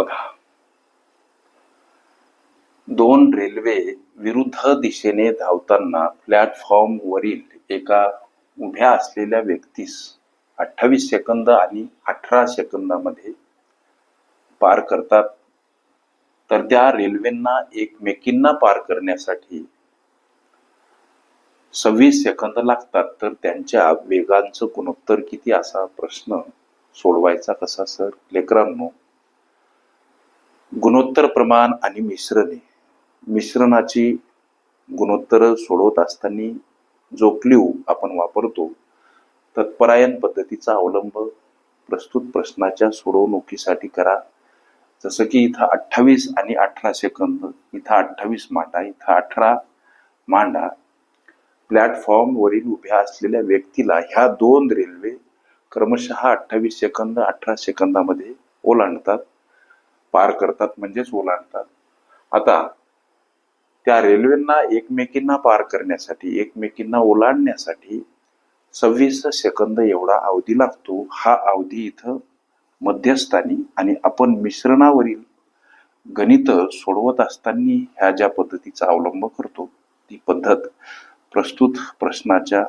बघा. दोन रेल्वे विरुद्ध दिशेने धावताना प्लॅटफॉर्म वरील एका उभ्या असलेल्या व्यक्तीस अठ्ठावीस सेकंद आणि अठरा सेकंदामध्ये पार करतात. तर त्या रेल्वेंना एकमेकींना पार करण्यासाठी सव्वीस सेकंद लागतात. तर त्यांच्या वेगांचं गुणोत्तर किती असा प्रश्न सोडवायचा कसा सर? लेकरांनो गुणोत्तर प्रमाण आणि मिश्रणे. मिश्रणाची गुणोत्तर सोडवत असताना जो क्ल्यू आपण वापरतो तत्परायण पद्धतीचा अवलंब प्रस्तुत प्रश्नाच्या सोडवणुकीसाठी करा. जसं की इथं अठ्ठावीस आणि अठरा सेकंद इथं अठ्ठावीस मांडा इथं अठरा मांडा. प्लॅटफॉर्मवरील उभ्या असलेल्या व्यक्तीला ह्या दोन रेल्वे क्रमशः अठ्ठावीस सेकंद अठरा सेकंदामध्ये ओलांडतात. पार करतात म्हणजेच ओलांडतात. आता त्या रेल्वेंना एकमेकींना पार करण्यासाठी एकमेकींना ओलांडण्यासाठी सव्वीस सेकंद एवढा अवधी लागतो. हा अवधी इथं मध्यस्थानी आणि आपण मिश्रणावरील गणित सोडवत असताना ह्या ज्या पद्धतीचा अवलंब करतो ती पद्धत प्रस्तुत प्रश्नाच्या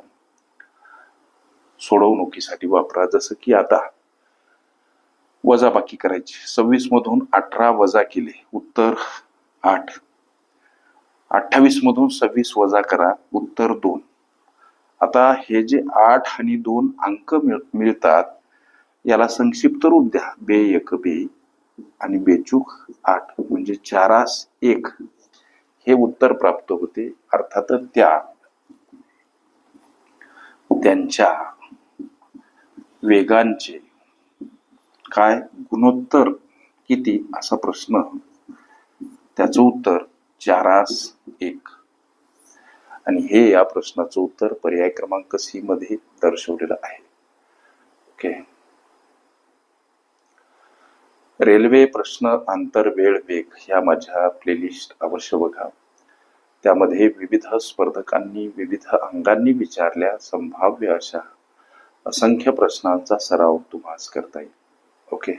सोडवणुकीसाठी वापरा. जसं की आता वजाबाकी करायची. सव्वीस मधून अठरा वजा केले. उत्तर आठ. अठ्ठावीस मधून सव्वीस वजा करा. उत्तर दोन. आता हे जे आठ आणि दोन अंक मिळ मिळतात याला संक्षिप्त रूप द्या. बे एक बे आणि बेचूक आठ. म्हणजे चारास एक. हे उत्तर प्राप्त होते. अर्थातच त्या त्यांच्या वेगांचे काय गुणोत्तर किती असा प्रश्न. त्याचं उत्तर चारास एक. आणि हे या प्रश्नाचं उत्तर पर्याय क्रमांक सी मध्ये दर्शवलेलं आहे. ओके. रेल्वे प्रश्न आंतर वेळ वेग ह्या माझ्या प्लेलिस्ट अवश्य बघा. त्यामध्ये विविध स्पर्धकांनी विविध अंगांनी विचारल्या संभाव्य अशा असंख्य प्रश्नांचा सराव तुम्हाला करता येईल. ओके